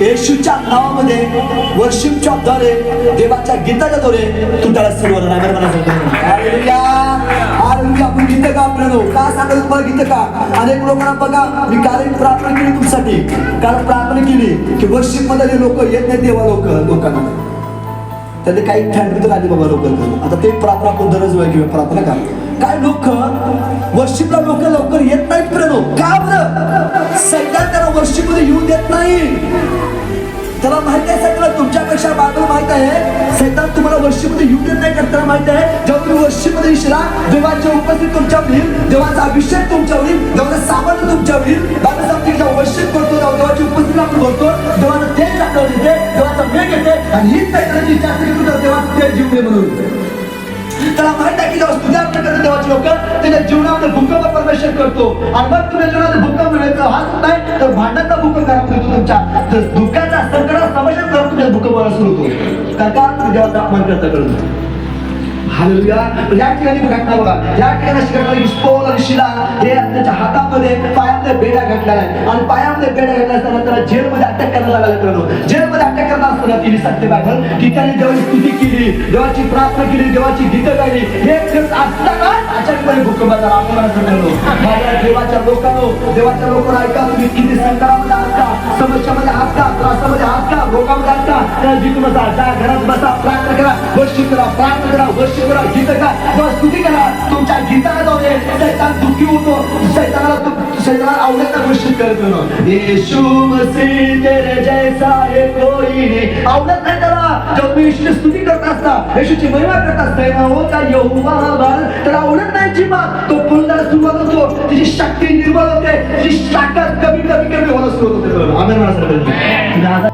येशूच्या नावामध्ये वर्शिपच्या द्वारे देवाच्या गीताच्या द्वारे तू त्याला सुरुवात नागर हालेलुया आपण गीत का आपल्याला? का सांगत तुम्हाला गीत का? अनेक लोकांना बघा मी काल एक प्रार्थना केली तुमच्यासाठी. काल प्रार्थना केली की वर्षिपमध्ये लोक येत नाही देवा लोक लोकांना त्याने काही थँड आली बाबा लोक आता ते प्रार्थना आपण दररोज वेळ किंवा प्रार्थना का काय लोक? वर्षिपला लोक लवकर येत नाहीत प्रेनो का बरं? सैतान त्याला वर्षिपमध्ये येऊ देत नाही. त्याला माहीत आहे सगळं तुमच्यापेक्षा बायबल माहीत आहे. सैतान तुम्हाला वर्षीमध्ये येऊ नाही करताना माहीत आहे. जेव्हा तुम्ही वर्षीमध्ये येशीला देवाची उपस्थित तुमच्यावर येईल. देवाचा अभिषेक तुमच्यावर येईल. देवाचं सामर्थ्य तुमच्यावर येईल. बाबा सांगते जेव्हा वर्षिप करतो तेव्हा देवाची उपस्थिती आपण बोलतो देवाचं तेज आपल्याला येते. देवाचा मेघ येते. आणि हीच सैतानाची इच्छा असते की तुझा देवाचं तेज जीव म्हणून. त्याला माहीत आहे की जेव्हा करतो. आणि मग तुम्ही जीवनात भूकंप मिळायचं हात नाही तर भांडणाचा भूकंप करा फिरतो तुमच्या? तर दुःखाचा संकटाचा समस्या करा तुमच्या भूकंपाला सुरू होतो. कारण का तुम्ही देवाचा अपमान करता करून. हालेलुया. या ठिकाणी घटना बघा. या ठिकाणी अशी घटना स्टोल आणि शिला हे त्याच्या हातामध्ये पायामध्ये बेड्या घातल्या आहे आणि पायामध्ये बेड्या घातल्या असताना त्याला जेलमध्ये अटक करायला लागला मित्रांनो जेलमध्ये अटक करत असताना तिने सत्य बायबल की त्याने देवाची स्तुती केली देवाची प्रार्थना केली देवाची गीतं गायली. हे करत असताना अचानकपणे भूकंपाचा अपमान करतो माझ्या देवाच्या लोकांनो देवाच्या लोकांना ऐका तुम्ही किती संकटामध्ये असता समस्यामध्ये असता त्रासामध्ये असता का? रोगामध्ये आहात त्या जिथून बसा जा घरात बसा प्रार्थना करा वर्षी करा प्रार्थना करा वर्षी करा गीत करा. किंवा स्तुती करा. तुमच्या गीताला जाऊ दे सैतान दुःखी होतो. सैतानाला तु- सैतानाला आवडत नाही वर्षिप करत म्हणून येशू मसीह तेरे जैसा हे कोई नाही। आवडत नाही त्याला जेव्हा तुम्ही येशूची स्तुती करत असता येशूची महिमा करत असता होता यहोवा बाल त्याला आवडत नाही जी बात तो पुन्हा सुरुवात होतो तिची शक्ती निर्मळ होते तिची ताकद कमी कमी कमी होणं सुरू होते। आमेन म्हणा सगळ्यांनी. तुम्ही आज